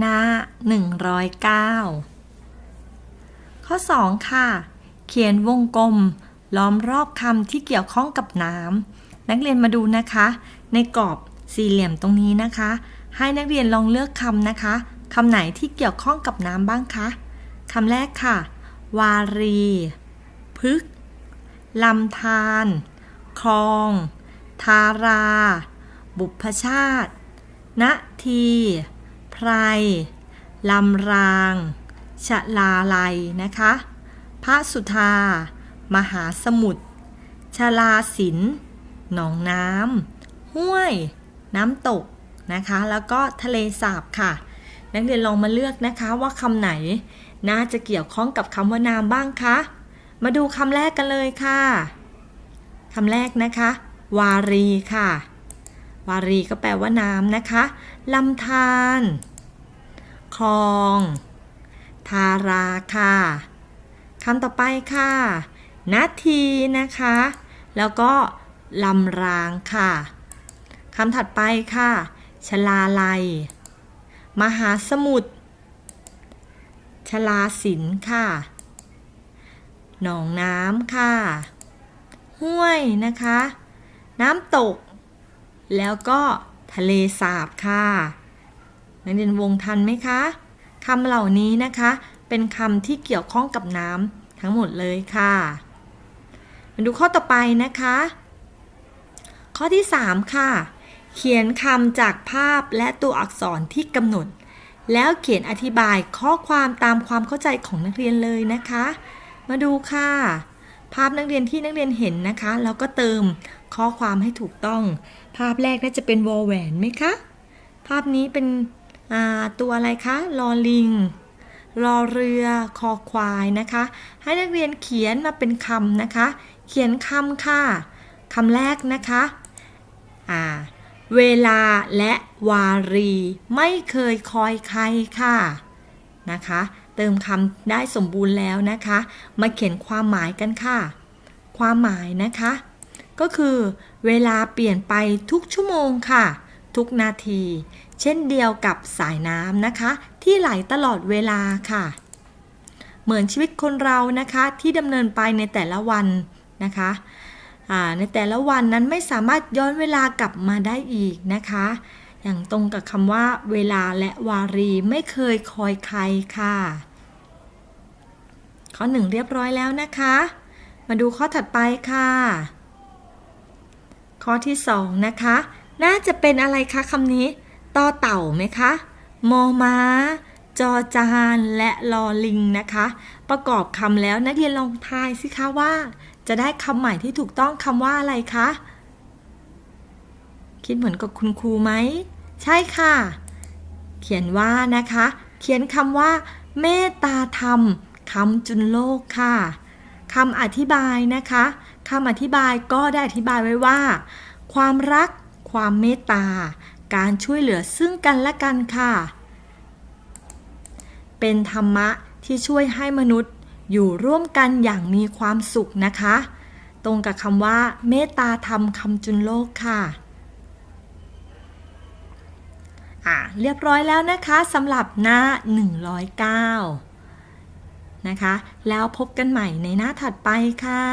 หน้า 109 ข้อ 2 ค่ะ เขียนวงกลม ล้อมรอบคำที่เกี่ยวข้องกับน้ำนักเรียนมาดูนะคะ ในกรอบสี่เหลี่ยมตรงนี้นะคะ ให้นักเรียนลองเลือกคำนะคะคำไหนที่เกี่ยวข้องกับน้ำบ้างคะคำแรกค่ะ วารี พึกลำธารคลอง ทารา บุพชาติณที ไพรลำรางชะลาลัยนะคะ พระสุธา มหาสมุทรชลาสินหนองน้ำห้วย น้ำตกนะคะ แล้วก็ทะเลสาบค่ะ นักเรียนลองมาเลือกนะคะว่าคำไหน น่าจะเกี่ยวข้องกับคำว่าน้ำบ้างคะ มาดูคำแรกกันเลยค่ะคำแรกนะคะ วารีค่ะ วารีก็แปลว่าน้ำนะคะลำธาร คลอง ทาราค่ะคำต่อไปค่ะนาทีนะคะ แล้วก็ลำรางค่ะคำถัดไปค่ะชลาลัย มหาสมุทรชลาสินค่ะ หนองน้ำค่ะ ห้วยนะคะ น้ำตก แล้วก็ทะเลสาบค่ะ นักเรียนวงทันไหมคะคำเหล่านี้นะคะ เป็นคำที่เกี่ยวข้องกับน้ำทั้งหมดเลยค่ะมาดูข้อต่อไปนะคะ ข้อที่ 3 ค่ะ เขียนคำจากภาพและตัวอักษรที่กำหนด แล้วเขียนอธิบายข้อความตามความเข้าใจของนักเรียนเลยนะคะ มาดูค่ะ ภาพนักเรียนที่นักเรียนเห็นนะคะ แล้วก็เติมข้อความให้ถูกต้อง ภาพแรกน่าจะเป็นวอลแหวนไหมคะ ภาพนี้เป็น ตัวอะไรคะลอลิงรอเรือคอควายนะคะ ให้นักเรียนเขียนมาเป็นคำนะคะ เขียนคำค่ะคำแรกนะคะอ่าเวลาและวารีไม่เคยคอยใครค่ะนะคะ เติมคำได้สมบูรณ์แล้วนะคะ มาเขียนความหมายกันค่ะ ความหมายนะคะ ก็คือ เวลาเปลี่ยนไปทุกชั่วโมงค่ะ ทุกนาที เช่นเดียวกับสายน้ำนะคะ ที่ไหลตลอดเวลาค่ะ เหมือนชีวิตคนเรานะคะที่ดำเนินไปในแต่ละวันนะคะในแต่ละวันนั้นไม่สามารถย้อนเวลากลับมาได้อีกนะคะ อย่างตรงกับคำว่า เวลาและวารีไม่เคยคอยใครค่ะ ข้อหนึ่งเรียบร้อยแล้วนะคะ มาดูข้อถัดไปค่ะ ข้อที่สองนะคะ น่าจะเป็นอะไรคะคำนี้ต่อเต่าไหมคะมอม้า จอจานและลอลิงนะคะ ประกอบคำแล้วนักเรียนลองทายสิคะว่า จะได้คำใหม่ที่ถูกต้องคำว่าอะไรคะ คิดเหมือนกับคุณครูไหม ใช่ค่ะ เขียนว่านะคะ เขียนคำว่า เมตตาธรรมคำจุนโลกค่ะคำอธิบายนะคะคำอธิบายก็ได้อธิบายไว้ว่า ความรัก ความเมตตา การช่วยเหลือซึ่งกันและกันค่ะ เป็นธรรมะที่ช่วยให้มนุษย์อยู่ร่วมกันอย่างมีความสุขนะคะ ตรงกับคำว่า เมตตาธรรมคำจุนโลกค่ะอะ เรียบร้อยแล้วนะคะสำหรับหน้า 109 นะคะ แล้วพบกันใหม่ในหน้าถัดไปค่ะ